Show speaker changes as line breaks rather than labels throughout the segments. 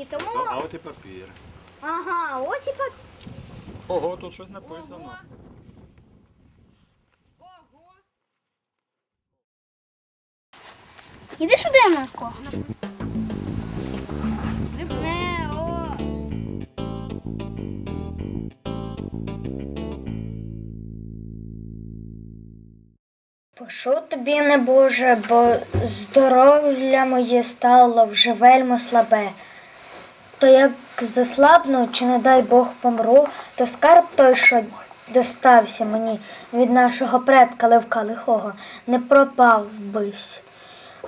І тому.
А от і папір.
Ага, ось і папір.
Ого, тут щось написано.
Іди сюди, Марко. Не, о. Тобі, не Боже, бо здоров'я моє стало вже вельми слабе. То як заслабну, чи не дай Бог помру, то скарб той, що достався мені від нашого предка Левка Лихого, не пропав бись,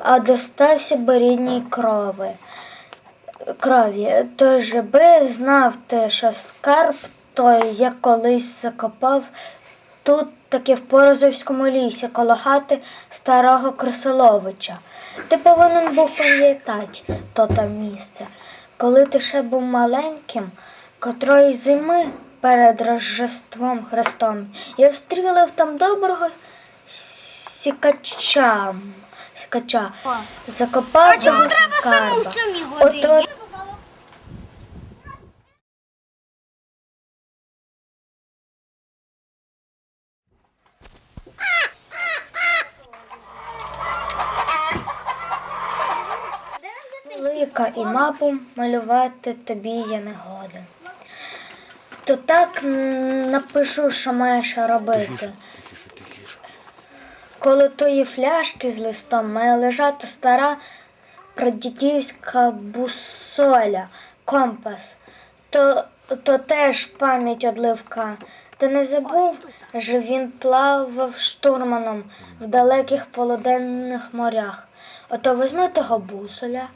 а достався би рідній крови. Крові. Тож би знав ти, що скарб той, як колись закопав тут таки в Порозовському лісі коло хати старого Крисоловича. Ти повинен був пам'ятати то там місце. Коли ти ще був маленьким, котрої зими перед Рождеством Христом я встрілив там доброго сікача. Сікача. Закопав саме у Ото Велика і мапу малювати тобі я не годен. То так напишу, що маєш робити. Коло тої фляшки з листом має лежати стара прадідівська бусоля, компас. То, то теж пам'ять одливка. Ти не забув, що він плавав штурманом в далеких полуденних морях. Ото візьми того бусоля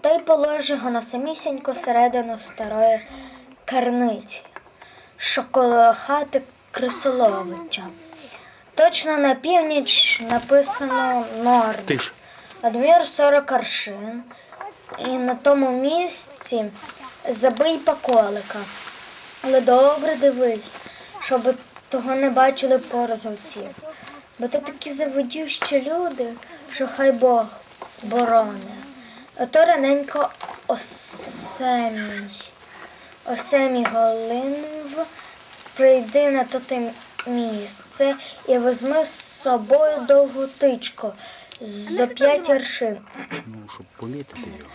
та й положи його на самісіньку середину старої карниці, що коло хати Крисоловича. Точно на північ написано.
Тиш.
Адмір 40 аршин. І на тому місці забий поколика. Але добре дивись, щоб того не бачили порозовці. Бо то такі заводющі люди, що хай Бог бороне. А то раненько осемій. Осемій голинв прийди на то те місце і візьми з собою довгу тичку з п'ять аршин.
Ну, щоб помітити його.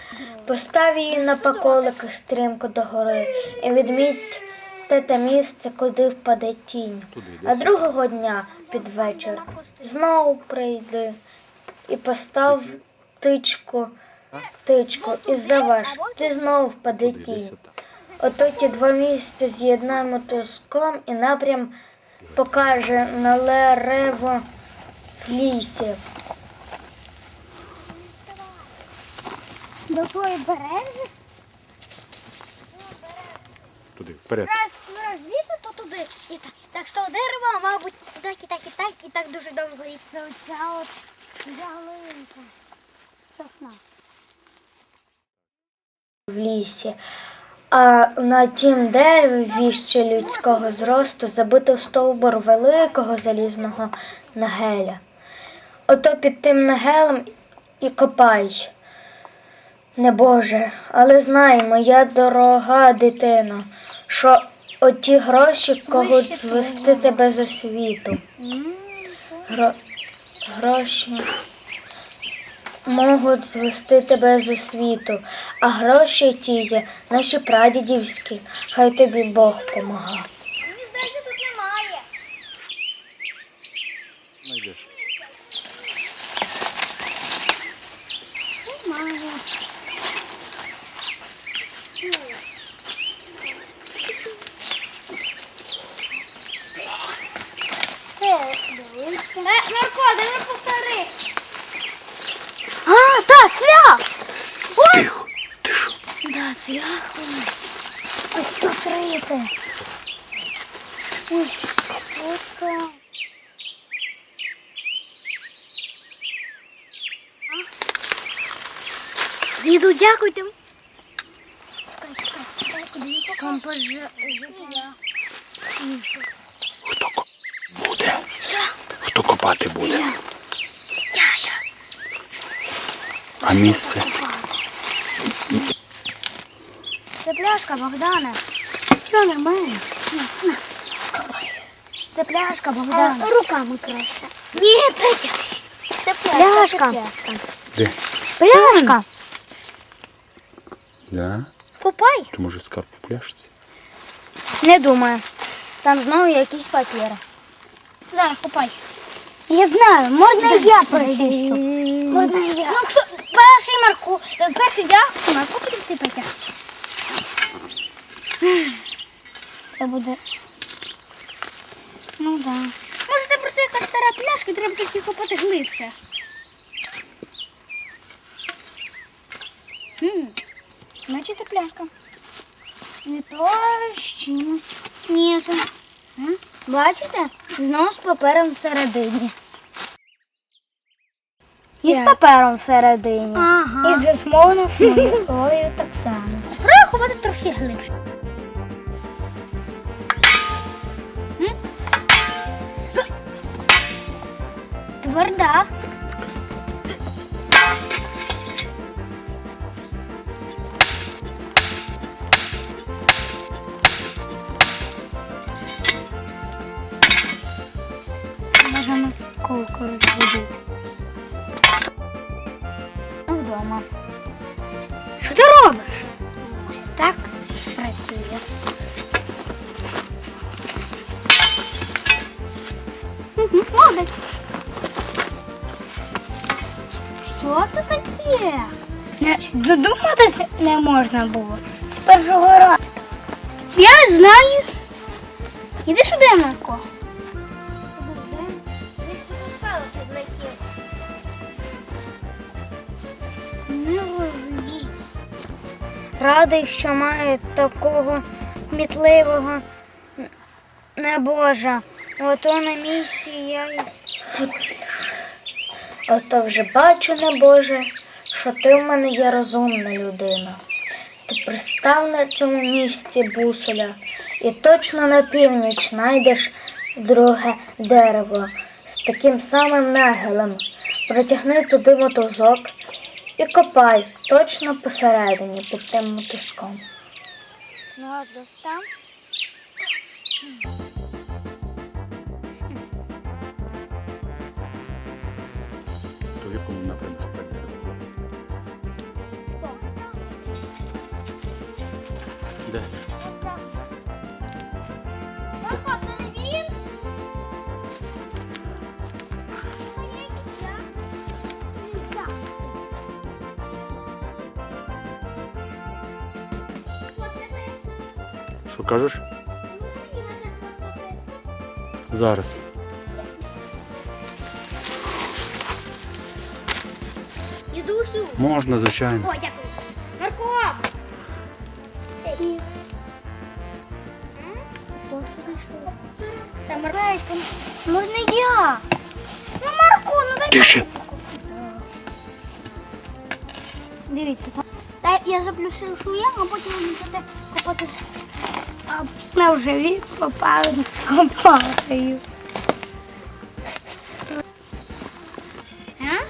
Постав її на поколики стрімко догори і відміть те те місце, куди впаде тінь. А другого дня під вечір знову прийди і постав тичку, тичку і заваж, ти знову впаде тінь. Ото ті два місця з'єднаємо туском і напрям покаже на лерево в лісі.
До тої берези?
Туди, вперед.
Раз розвіти, то туди. І так, так з того дерева, мабуть, так і так, і так, і так дуже довго. І це оця от ялинка. Сосна.
В лісі, а на тім дереві віще людського зросту забито стовбур великого залізного нагеля. Ото під тим нагелем і копай. Не Боже, але знай, моя дорога дитино, що оті гроші когуть звести тебе з освіту. Гро... Гроші можуть звести тебе з освіту, а гроші ті є наші прадідівські, хай тобі Бог помагає.
Мені здається, тут немає.
Знайдеш.
Немає. Марко, дай повтори. А, та, свят!
Тихо, тихо.
Да, цвях. Ось покрите. Ось. Діду, дякуйте. Композ життя.
Хто буде? Хто копати буде?
Я, я.
А місце?
пляшка, Богдане. Все нормально. Це пляшка, Богдане.
руками краще. Ні, Петя. Це
Пляшка.
Де?
Пляшка.
Да?
Купай.
То може скарб у пляшці?
Не думаю. Там знову якісь папіри.
Дай, купай.
Я знаю, можна я прочищу.
Можна я. Ну, хто? Перший Марко. Перший я, Марко, потім ти, Петя.
Це буде. Ну так. Да.
Може, це просто якась стара пляшка, треба тільки копати глибше.
Значить, пляшка. Не то чимось. Ні, це. Бачите? Знову з папером всередині. І з папером всередині.
Ага.
І засмовлено смолою так само.
Треба ховати трохи глибше. Тверда.
Можемо колку розводити. Вдома.
Що ти робиш?
Ось так працює. Таке? Не, додуматися не можна було. З першого разу.
Я знаю. Іди сюди, Марко.
Радий, що маю такого кмітливого небожа. Ото на місці я. Ото вже бачу, небоже, що ти в мене є розумна людина. Ти пристав на цьому місці бусоля і точно на північ знайдеш друге дерево з таким самим нагелем. Протягни туди мотузок і копай точно посередині під тим мотузком. Ну, а достав?
Що кажеш? Зараз.
Дідусю.
Можна, звичайно.
О, дякую. Марко! Та Марко,
Можна я?
ну Марко, ну дай.
Тише.
Дивіться,
Та я заплюсив шуєм, а потім будете копати. А на вже він попали з копатою. А?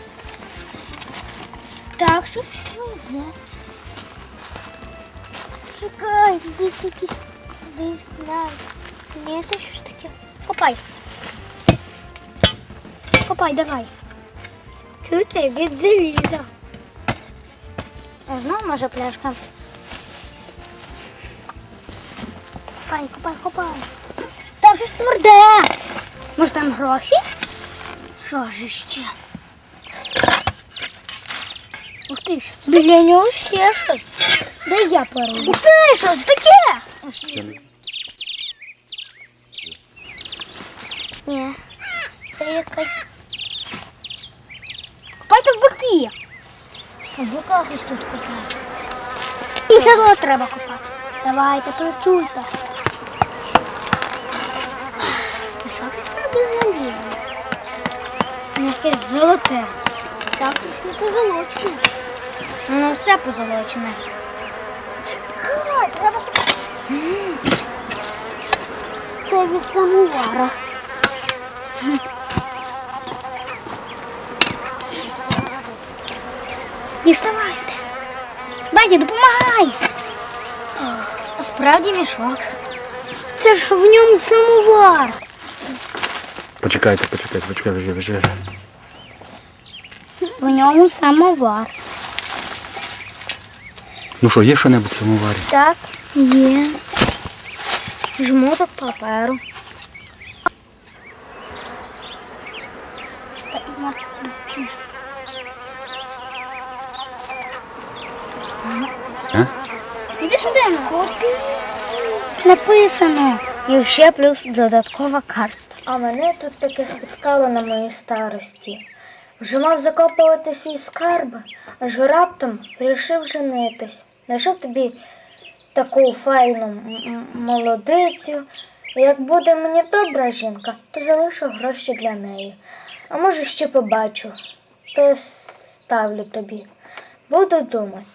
Так, щось вийде. Чекай, десь якісь десь глянь. Ні, це щось таке. Копай. Копай, давай. Чуєте, від заліза.
знову може пляшка.
Копай, копай, копай. Там щось тверде. Може там гроші? Що ж ще? Ух ти, що це? Біля нього ще щось. Дай я пару. Ух ти, що це таке? Ні. Це якась. Копайте в боки.
В боках ось тут копати.
І все одно треба копати. Давайте, працюйте. А що ти справді залізо?
Якесь.
Так, не позолочене.
Ну все позолочене.
Чекай, треба. Це від самовара. Діставайте. Баді, допомагай. Справді мішок. Це ж в ньому самовар.
Почекайте, почекайте, почекайте, вже, вже.
В ньому самовар.
Ну що, є що-небудь в самоварі?
Так, є. Жмоток паперу.
А?
Іди сюди. Написано. І ще плюс додаткова карта.
А мене тут таке спіткало на моїй старості. Вже мав закопувати свій скарб, аж раптом рішив женитись. Знайшов тобі таку файну молодицю. Як буде мені добра жінка, то залишу гроші для неї. А може ще побачу, то ставлю тобі. Буду думати.